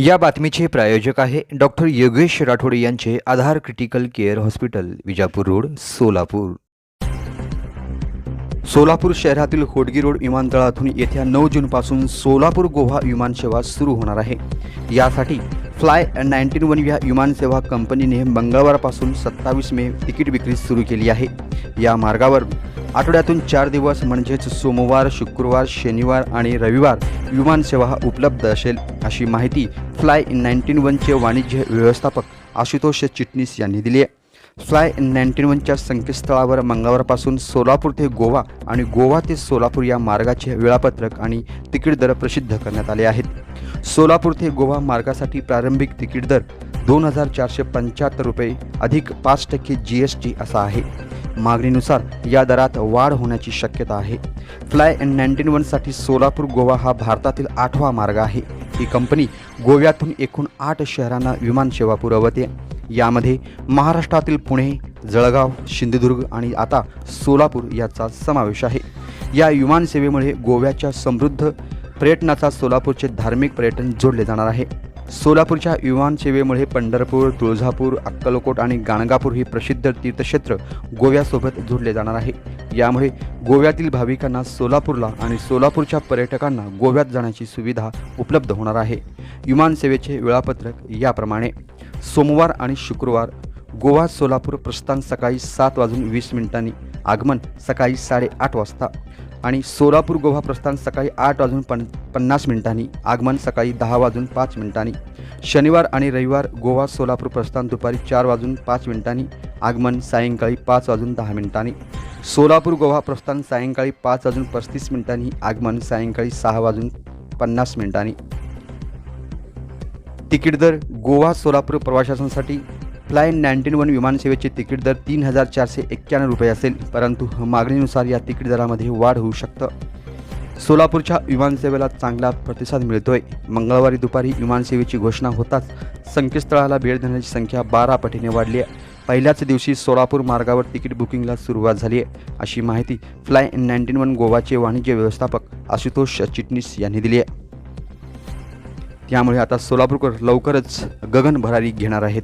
या बातमीचे प्रायोजक आहे डॉक्टर योगेश राठोड यांचे Aadhar critical care hospital Vijapur road Solapur. Solapur शहरातील होडगी रोड विमानतळातून येत्या नऊ जूनपासून सोलापूर गोवा विमानसेवा सुरू होणार आहे. यासाठी फ्लाय नाईन्टीन वन या विमानसेवा कंपनीने मंगळवारपासून सत्तावीस मे तिकीट विक्री सुरू केली आहे. या मार्गावर आठवड्यातून चार दिवस म्हणजेच सोमवार शुक्रवार शनिवार आणि रविवार विमानसेवा उपलब्ध असेल अशी माहिती फ्लाय नाईन्टीन वनचे वाणिज्य व्यवस्थापक आशुतोष चिटणीस यांनी दिली आहे. फ्लाय नाईन्टीन वनच्या संकेतस्थळावर मंगळवारपासून सोलापूर ते गोवा आणि गोवा ते सोलापूर या मार्गाचे वेळापत्रक आणि तिकीट दर प्रसिद्ध करण्यात आले आहेत. सोलापूर ते गोवा मार्गासाठी प्रारंभिक तिकीट दर दोन हजार चारशे पंच्याहत्तर रुपये अधिक पाच टक्के जी एस टी असा आहे. मागणीनुसार या दरात वाढ होण्याची शक्यता आहे. फ्लाय नाईन्टीन वनसाठी सोलापूर गोवा हा भारतातील आठवा मार्ग आहे. ही कंपनी गोव्यातून एकूण आठ शहरांना विमानसेवा पुरवते. यामध्ये महाराष्ट्रातील पुणे जळगाव सिंधुदुर्ग आणि आता सोलापूर याचा समावेश आहे. या विमानसेवेमुळे गोव्याच्या समृद्ध पर्यटनाचा सोलापूरचे धार्मिक पर्यटन जोडले जाणार आहे. सोलापूरच्या विमानसेवेमुळे पंढरपूर तुळजापूर अक्कलकोट आणि गाणगापूर ही प्रसिद्ध तीर्थक्षेत्र गोव्यासोबत जोडले जाणार आहे. यामुळे गोव्यातील भाविकांना सोलापूरला आणि सोलापूरच्या पर्यटकांना गोव्यात जाण्याची सुविधा उपलब्ध होणार आहे. विमानसेवेचे वेळापत्रक याप्रमाणे. सोमवार आणि शुक्रवार गोवा सोलापूर प्रस्थान सकाळी सात वाजून वीस मिनिटांनी आगमन सकाळी साडेआठ वाजता. आणि सोलापूर गोवा प्रस्थान सकाळी आठ वाजून पन पन्नास मिनिटांनी आगमन सकाळी दहा वाजून पाच मिनिटांनी. शनिवार आणि रविवार गोवा सोलापूर प्रस्थान दुपारी चार वाजून पाच मिनिटांनी आगमन सायंकाळी पाच वाजून दहा मिनिटांनी. सोलापूर गोवा प्रस्थान सायंकाळी पाच वाजून पस्तीस मिनिटांनी आगमन सायंकाळी सहा वाजून पन्नास मिनिटांनी. तिकीट दर गोवा सोलापूर प्रवाशांसाठी फ्लाय नाईन्टीन वन विमानसेवेचे तिकीट दर तीन हजार चारशे एक्क्याण्णव रुपये असेल परंतु मागणीनुसार या तिकीट दरामध्ये वाढ होऊ शकतं. सोलापूरच्या विमानसेवेला चांगला प्रतिसाद मिळतोय. मंगळवारी दुपारी विमानसेवेची घोषणा होताच संकेतस्थळाला भेट देण्याची संख्या बारा पटीने वाढली आहे. पहिल्याच दिवशी सोलापूर मार्गावर तिकीट बुकिंगला सुरुवात झाली आहे अशी माहिती फ्लाय नाईन्टीन वन गोवाचे वाणिज्य व्यवस्थापक आशुतोष चिटणीस यांनी दिली आहे. त्यामुळे आता सोलापूरकर लवकरच गगन भरारी घेणार आहेत.